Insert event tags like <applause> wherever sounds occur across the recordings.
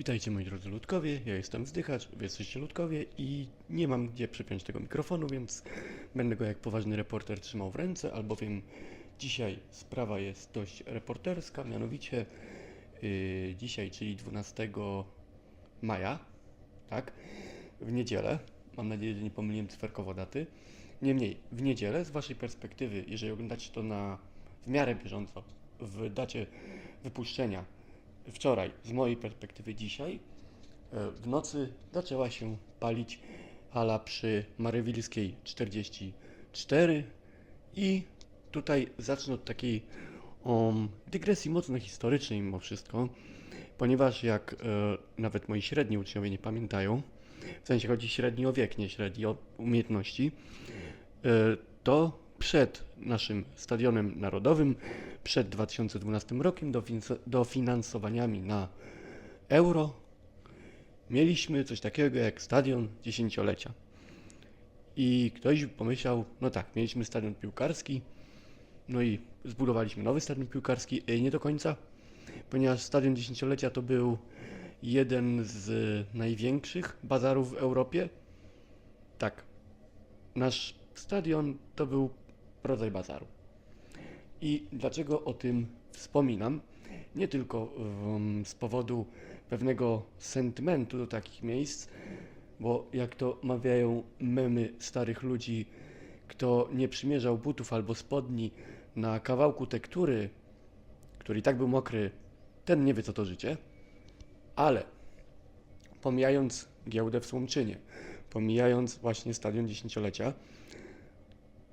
Witajcie moi drodzy ludkowie, ja jestem Zdychacz, wy jesteście ludkowie i nie mam gdzie przypiąć tego mikrofonu, więc będę go jak poważny reporter trzymał w ręce, albowiem dzisiaj sprawa jest dość reporterska, mianowicie yy, dzisiaj, czyli 12 maja, tak, w niedzielę, mam nadzieję, że nie pomyliłem cyferkowo daty, niemniej w niedzielę z waszej perspektywy, jeżeli oglądacie to na w miarę bieżąco, w dacie wypuszczenia, wczoraj, z mojej perspektywy dzisiaj, e, w nocy zaczęła się palić hala przy Marywilskiej 44 i tutaj zacznę od takiej um, dygresji mocno historycznej mimo wszystko, ponieważ jak e, nawet moi średni uczniowie nie pamiętają, w sensie chodzi średni o wiek, nie średni o umiejętności, e, to przed naszym stadionem narodowym, przed 2012 rokiem, dofinanso- dofinansowaniami na euro, mieliśmy coś takiego jak stadion dziesięciolecia. I ktoś pomyślał, no tak, mieliśmy stadion piłkarski, no i zbudowaliśmy nowy stadion piłkarski, e, nie do końca, ponieważ stadion dziesięciolecia to był jeden z największych bazarów w Europie. Tak, nasz stadion to był rodzaj bazaru. I dlaczego o tym wspominam? Nie tylko um, z powodu pewnego sentymentu do takich miejsc, bo jak to mawiają memy starych ludzi, kto nie przymierzał butów albo spodni na kawałku tektury, który i tak był mokry, ten nie wie co to życie. Ale pomijając giełdę w Słomczynie, pomijając właśnie stadion dziesięciolecia,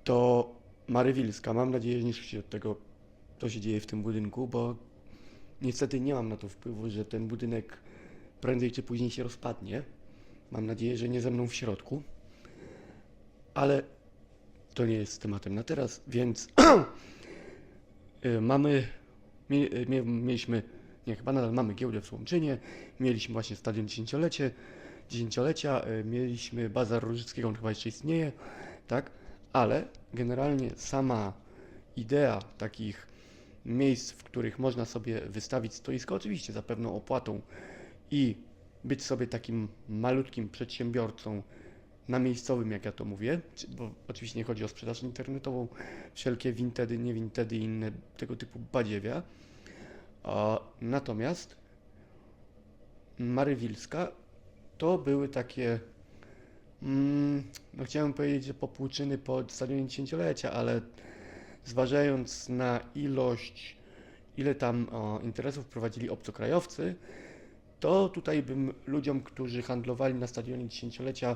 to Marywilska, mam nadzieję, że nie słyszycie od tego, co się dzieje w tym budynku, bo niestety nie mam na to wpływu, że ten budynek prędzej czy później się rozpadnie. Mam nadzieję, że nie ze mną w środku. Ale to nie jest tematem na teraz, więc <clears throat> y, mamy, mie, mieliśmy, nie chyba nadal mamy giełdę w Słomczynie, mieliśmy właśnie stadion dziesięciolecie, dziesięciolecia, y, mieliśmy bazar Różyckiego, on chyba jeszcze istnieje, tak? Ale generalnie sama idea takich miejsc, w których można sobie wystawić stoisko, oczywiście za pewną opłatą i być sobie takim malutkim przedsiębiorcą na miejscowym, jak ja to mówię, bo oczywiście nie chodzi o sprzedaż internetową, wszelkie wintedy, nie wintedy i inne tego typu badziewia. Natomiast Marywilska to były takie Mm, chciałem powiedzieć, że popłuczyny po stadionie dziesięciolecia, ale zważając na ilość, ile tam o, interesów prowadzili obcokrajowcy, to tutaj bym ludziom, którzy handlowali na stadionie dziesięciolecia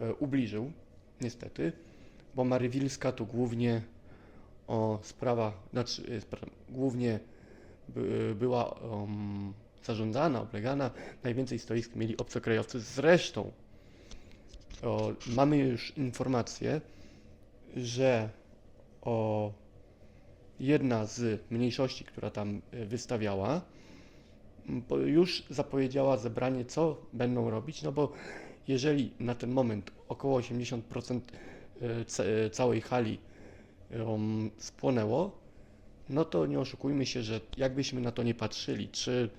e, ubliżył, niestety, bo Marywilska to głównie o sprawa, znaczy e, spra- głównie by, była um, zarządzana, oblegana, najwięcej stoisk mieli obcokrajowcy, zresztą o, mamy już informację, że o, jedna z mniejszości, która tam e, wystawiała, już zapowiedziała zebranie, co będą robić, no bo jeżeli na ten moment około 80% e, e, całej hali spłonęło, no to nie oszukujmy się, że jakbyśmy na to nie patrzyli, czy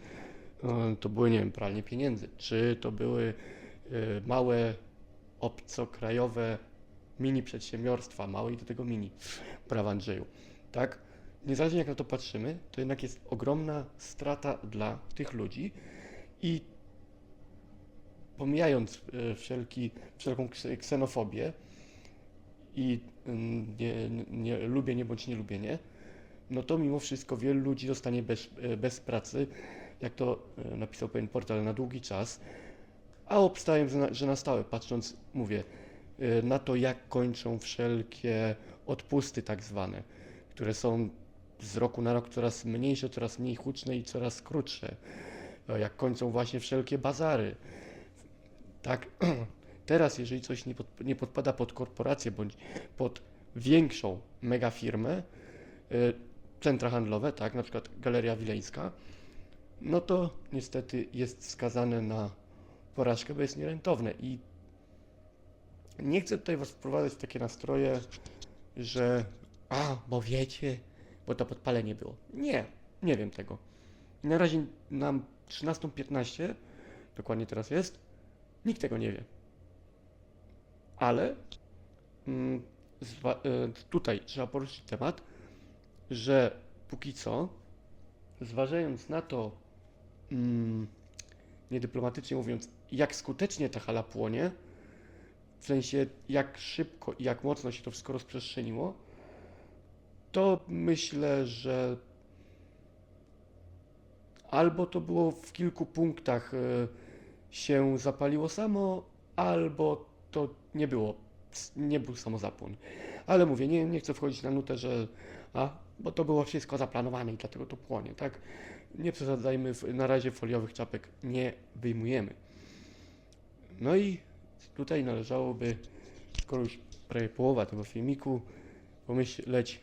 to były, nie wiem, pralnie pieniędzy, czy to były małe obcokrajowe mini przedsiębiorstwa, małe i do tego mini, prawa Andrzeju, tak? Niezależnie jak na to patrzymy, to jednak jest ogromna strata dla tych ludzi i pomijając e, wszelki, wszelką ks- ksenofobię i mm, nie, nie, lubię nie bądź nie lubienie, no to mimo wszystko wielu ludzi zostanie bez, e, bez pracy, jak to e, napisał pewien portal, na długi czas, a obstawiam, że na, że na stałe, patrząc, mówię, y, na to, jak kończą wszelkie odpusty tak zwane, które są z roku na rok coraz mniejsze, coraz mniej huczne i coraz krótsze. E, Jak kończą właśnie wszelkie bazary. Tak, <clears throat> teraz jeżeli coś nie, pod, nie podpada pod korporację bądź pod większą megafirmę, y, centra handlowe, tak, na przykład Galeria Wileńska, no to niestety jest skazane na porażkę, bo jest nierentowne. I nie chcę tutaj Was wprowadzać w takie nastroje, że a, bo wiecie, bo to podpalenie było. Nie, nie wiem tego. Na razie nam 13.15 dokładnie teraz jest, nikt tego nie wie. Ale mm, e, tutaj trzeba poruszyć temat, że póki co, zważając na to, mm, niedyplomatycznie mówiąc, jak skutecznie ta hala płonie, w sensie jak szybko i jak mocno się to wszystko rozprzestrzeniło, to myślę, że albo to było w kilku punktach e, się zapaliło samo, albo to nie było, nie był samozapłon. Ale mówię, nie, nie chcę wchodzić na nutę, że a, bo to było wszystko zaplanowane i dlatego to płonie, tak? Nie przesadzajmy, na razie foliowych czapek nie wyjmujemy. No i tutaj należałoby, skoro już prawie połowa tego filmiku, pomyśleć,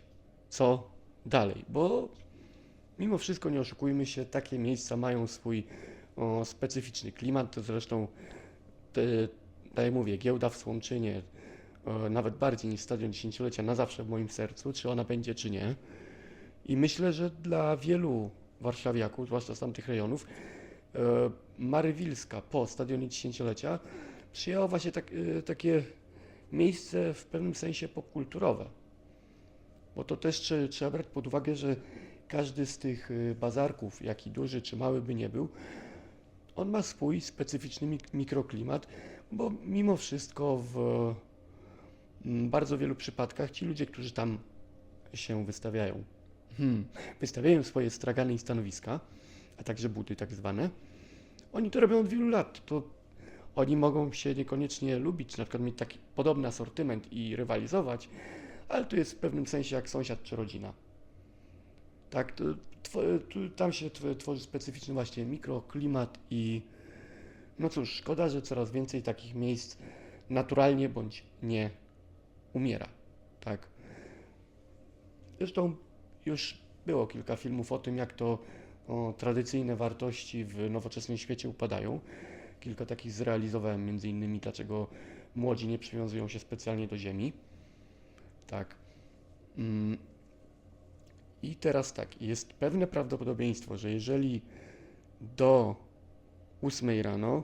co dalej, bo mimo wszystko nie oszukujmy się, takie miejsca mają swój o, specyficzny klimat, to zresztą, tak jak mówię, giełda w Słomczynie, nawet bardziej niż Stadion Dziesięciolecia, na zawsze w moim sercu, czy ona będzie, czy nie. I myślę, że dla wielu warszawiaków, zwłaszcza z tamtych rejonów, e, Marywilska po Stadionie Dziesięciolecia przyjęła właśnie tak, e, takie miejsce w pewnym sensie popkulturowe. Bo to też trze- trzeba brać pod uwagę, że każdy z tych y, bazarków, jaki duży czy mały by nie był, on ma swój specyficzny mik- mikroklimat, bo mimo wszystko w bardzo wielu przypadkach ci ludzie, którzy tam się wystawiają, hmm, wystawiają swoje stragany i stanowiska, a także buty tak zwane, oni to robią od wielu lat. To oni mogą się niekoniecznie lubić, na przykład mieć taki podobny asortyment i rywalizować, ale to jest w pewnym sensie jak sąsiad czy rodzina. Tak, to, tu, tam się tw- tworzy specyficzny właśnie mikroklimat i no cóż, szkoda, że coraz więcej takich miejsc naturalnie bądź nie umiera. Tak. Zresztą już było kilka filmów o tym, jak to o, tradycyjne wartości w nowoczesnym świecie upadają. Kilka takich zrealizowałem, między innymi dlaczego młodzi nie przywiązują się specjalnie do ziemi. Tak. Mm. I teraz tak, jest pewne prawdopodobieństwo, że jeżeli do 8 rano,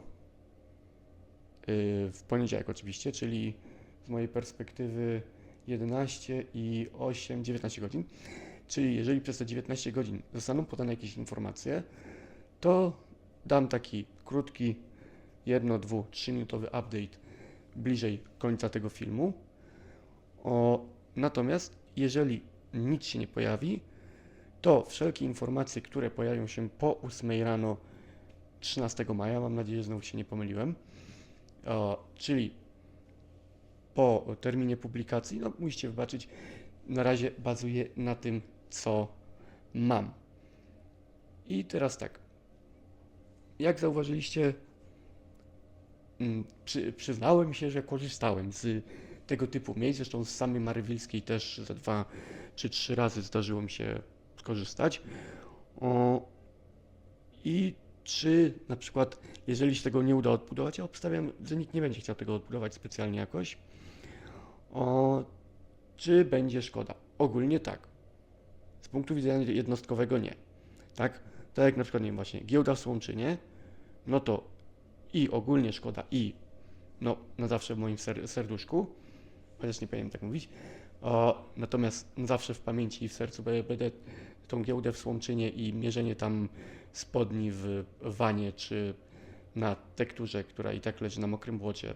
yy, w poniedziałek oczywiście, czyli z mojej perspektywy 11 i 8, 19 godzin, czyli jeżeli przez te 19 godzin zostaną podane jakieś informacje, to dam taki krótki, jedno, dwu, trzyminutowy update bliżej końca tego filmu. O, natomiast jeżeli nic się nie pojawi, to wszelkie informacje, które pojawią się po 8 rano 13 maja, mam nadzieję, że znowu się nie pomyliłem, o, czyli po terminie publikacji, no musicie wybaczyć, na razie bazuję na tym, co mam. I teraz tak, jak zauważyliście, mm, przy, przyznałem się, że korzystałem z tego typu miejsc, zresztą z samej Marywilskiej też ze dwa czy trzy razy zdarzyło mi się skorzystać. O, I czy na przykład, jeżeli się tego nie uda odbudować, ja obstawiam, że nikt nie będzie chciał tego odbudować specjalnie jakoś, o, czy będzie szkoda? Ogólnie tak. Punktu widzenia jednostkowego nie. Tak? Tak jak na przykład, nie wiem, właśnie giełda w Słomczynie, no to i ogólnie szkoda, i no na zawsze w moim ser serduszku, chociaż nie powinienem tak mówić, o, natomiast zawsze w pamięci i w sercu będę tą giełdę w Słomczynie i mierzenie tam spodni w wanie, czy na tekturze, która i tak leży na mokrym błocie,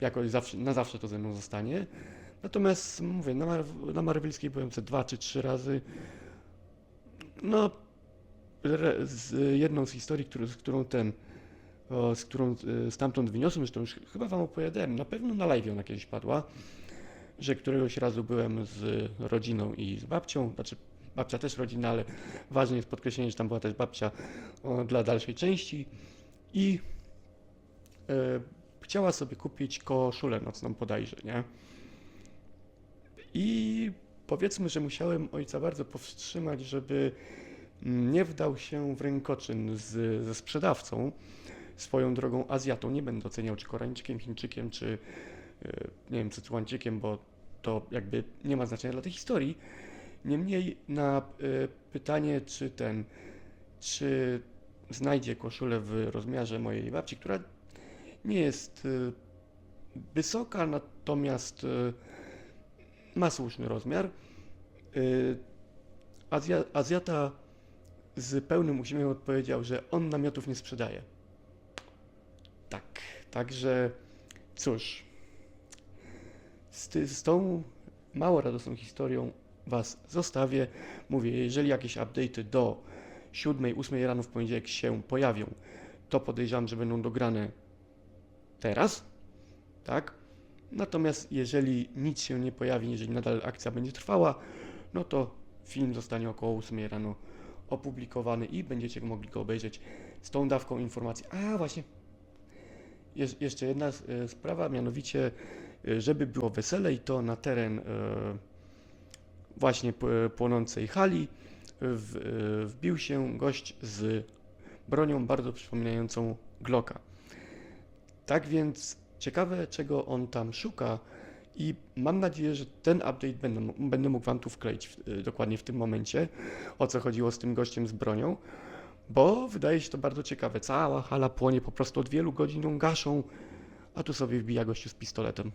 jakoś zawsze, na zawsze to ze mną zostanie. Natomiast mówię, na, Mar na Marwilskiej byłem ze dwa czy trzy razy. No, z jedną z historii, który, z którą ten, o, z którą e, stamtąd wyniosłem, zresztą już ch- chyba wam opowiadałem, na pewno na live ona kiedyś padła, że któregoś razu byłem z rodziną i z babcią, znaczy babcia też rodzina, ale ważne jest podkreślenie, że tam była też babcia o, dla dalszej części i e, chciała sobie kupić koszulę nocną bodajże, nie? I powiedzmy, że musiałem ojca bardzo powstrzymać, żeby nie wdał się w rękoczyn z, ze sprzedawcą, swoją drogą Azjatą. Nie będę oceniał, czy Koreańczykiem, Chińczykiem, czy e, nie wiem, Cytuańczykiem, bo to jakby nie ma znaczenia dla tej historii. Niemniej na e, pytanie, czy ten, czy znajdzie koszulę w rozmiarze mojej babci, która nie jest y, wysoka, natomiast ma słuszny rozmiar. Y, Azja, Azjata z pełnym uśmiechem odpowiedział, że on namiotów nie sprzedaje. Tak, także cóż, z, ty, z tą mało radosną historią Was zostawię. Mówię, jeżeli jakieś update'y do 7-8 rano w poniedziałek się pojawią, to podejrzewam, że będą dograne teraz, tak? Natomiast jeżeli nic się nie pojawi, jeżeli nadal akcja będzie trwała, no to film zostanie około 8 rano opublikowany i będziecie mogli go obejrzeć z tą dawką informacji. A właśnie, Jesz- jeszcze jedna e, sprawa, mianowicie, e, żeby było weselej, to na teren e, właśnie płonącej hali w, wbił się gość z bronią bardzo przypominającą Glocka. Tak więc ciekawe, czego on tam szuka i mam nadzieję, że ten update będę, będę mógł Wam tu wkleić w, e, dokładnie w tym momencie, o co chodziło z tym gościem z bronią, bo wydaje się to bardzo ciekawe. Cała hala płonie, po prostu od wielu godzin ją gaszą, a tu sobie wbija gościu z pistoletem.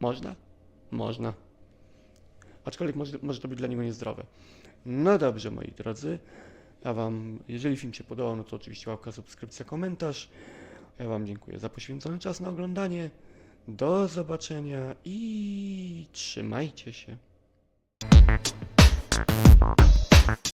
Można? Można. Aczkolwiek może, może to być dla niego niezdrowe. No dobrze, moi drodzy. Ja Wam, jeżeli film się podobał, no to oczywiście łapka, subskrypcja, komentarz. Ja Wam dziękuję za poświęcony czas na oglądanie. Do zobaczenia i trzymajcie się.